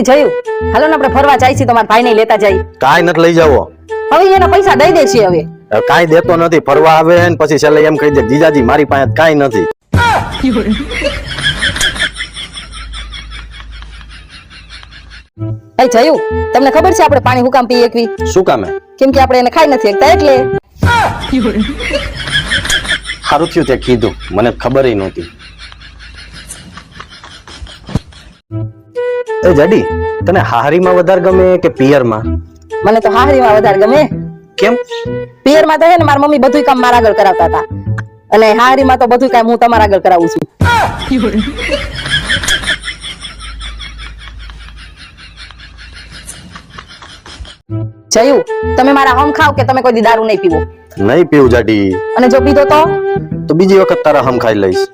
એ જયું હાલો ને આપણે ફરવા જાય છે તમારા ભાઈને લેતા જાય. કાંઈ નથી લઈ જાવો. હવે એના પૈસા દઈ દે છે હવે. હવે કાંઈ દેતો નથી ફરવા આવે ને પછી છેલ્લે એમ કહી દે જીજાજી મારી પાસે કાંઈ નથી. એ જયું તમને ખબર છે આપણે પાણી હુકામ પીએ એકવી? શું કામે? કેમ કે આપણે એને ખાઈ નથી એકતા એટલે. સારું થયું તે કીધું મને ખબર નહોતી. એ જડી તને હારીમાં વધારે ગમે કે પિયરમાં? મને તો હાહરીમાં વધારે ગમે. કેમ? પિયરમાં તો હે ને મારા મમ્મી બધું કામ મારા આગળ કરાવતા હતા. અને હાહરીમાં તો બધું કામ હું તમારા આગળ કરાવું છું. જયું તમે મારા હમ ખાવ કે તમે કોઈ દી દારૂ નહીં પીવો? નહીં પીવું જાડી. અને જો પીધો તો? તો બીજી વખત તારા હમ ખાઈ લઈશ.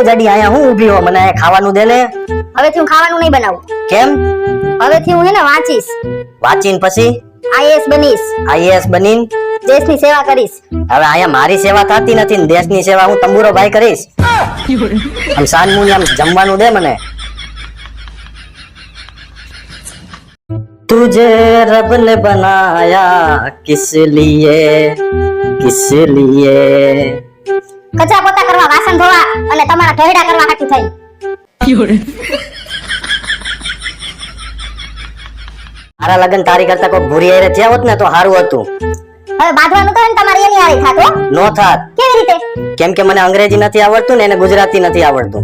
એ જડી અહીંયા હું ઊભી હો મને અહીંયા ખાવાનું દે ને હવેથી હું ખાવાનું નહીં બનાવું કેમ હવેથી હું હે ને વાંચીશ વાંચીને પછી આઈએએસ બનીશ આઈએએસ બનીને દેશની સેવા કરીશ હવે અહીંયા મારી સેવા થતી નથી ને દેશની સેવા હું તંબુરો ભાઈ કરીશ આમ સાનમુની આમ જમવાનું દે મને तुझे रब ने बनाया किस लिए किस लिए કચરા પોતા કરવા વાસણ ધોવા અને તમારા ઢહેડા કરવા હાટું થઈ. મારા લગ્ન તારી કરતા કોઈ ભૂરી હારે થયા હોત ને તો સારું હતું. હવે બાંધવાનું તો ને તમારે એની હારી થાતો નો થાત. કેવી રીતે? કેમ કે મને અંગ્રેજી નથી આવડતું ને એને ગુજરાતી નથી આવડતું.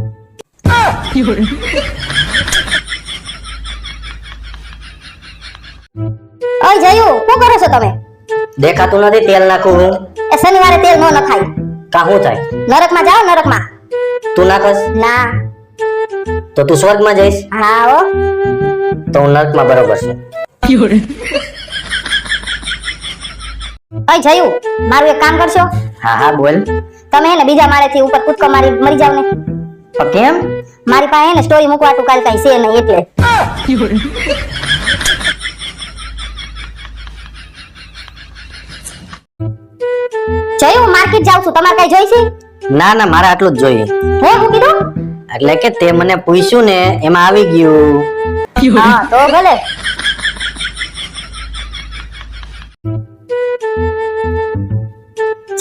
ઓય જયું શું કરો છો તમે? દેખાતું નથી તેલ નાખું હું. એ શનિવારે તેલ નો નખાય. કા થાય? નરકમાં જાઓ નરકમાં. તું નાખસ ના. તો તું સ્વર્ગમાં જઈશ? હા ઓ તો હું નરકમાં બરોબર છું. ઓય જયું. મારું એક કામ કરશો? હા હા બોલ. તમે ને બીજા માળેથી ઉપર કૂદકો મારી મરી જાવ ને કેમ? મારી પાસે ને સ્ટોરી મૂકવા તું કાલ કઈ છે નહીં એટલે. જયું માર્કેટ જાઉં છું. તમારે કઈ જોઈ છે? ના ના મારે આટલું જ જોઈએ. હે હું કીધું? એટલે કે તે મને પૂછ્યું ને એમાં આવી ગયું. હા તો ભલે.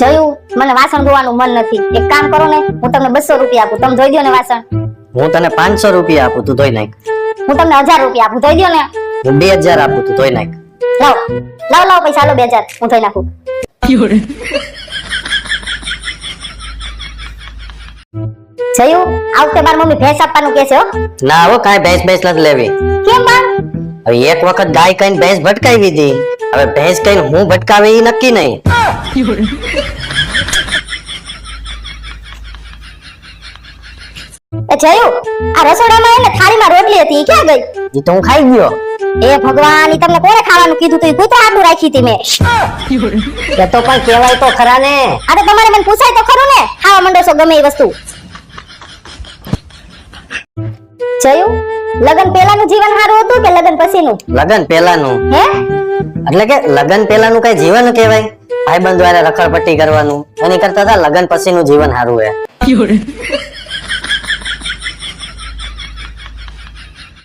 જોયું. મને વાસણ ધોવાનું મન નથી. એક કામ કરો ને હું તમને બસો રૂપિયા આપું. તમે ધોઈ દો ને વાસણ. હું તને પાંચસો રૂપિયા આપું તું ધોઈ નાખ. હું તમને હજાર રૂપિયા આપું. ધોઈ દો ને. હું બે હજાર આપું તું ધોઈ નાખ. લાવ. લાવ લાવ પૈસા. લો બે હજાર. હું ધોઈ નાખું. જયું? આ બાર મમ્મી ભેંસ આપવાનું કે છે હો. ના હો કાઈ ભેંસ ભેંસ નથી લેવી. કેમ બા હવે એક વખત ગાય કઈ ભેંસ ભટકાવી હતી હવે ભેંસ કઈ હું ભટકાવે એ નક્કી નહીં. એ જયું? આ રસોડામાં એને થાળીમાં રોટલી હતી ઈ ક્યાં ગઈ? એ તો હું ખાઈ ગયો. એ ભગવાન ઈ તમને કોણે ખાવાનું કીધું તું? કૂતરા આડું રાખી હતી મેં. એ તો પણ કહેવાય તો ખરા ને. અરે તમારે મને પૂછાય તો ખરું ને? ખાવા મંડો છો ગમે એ વસ્તુ. જયું? લગન પહેલાનું જીવન સારું હતું કે લગન પછીનું? લગન પહેલાનું. હે? એટલે કે લગન પહેલાનું કઈ જીવન કહેવાય? ભાઈબંધ દ્વારા રખડપટ્ટી કરવાનું. એની કરતા તા લગન પછીનું જીવન સારું હે.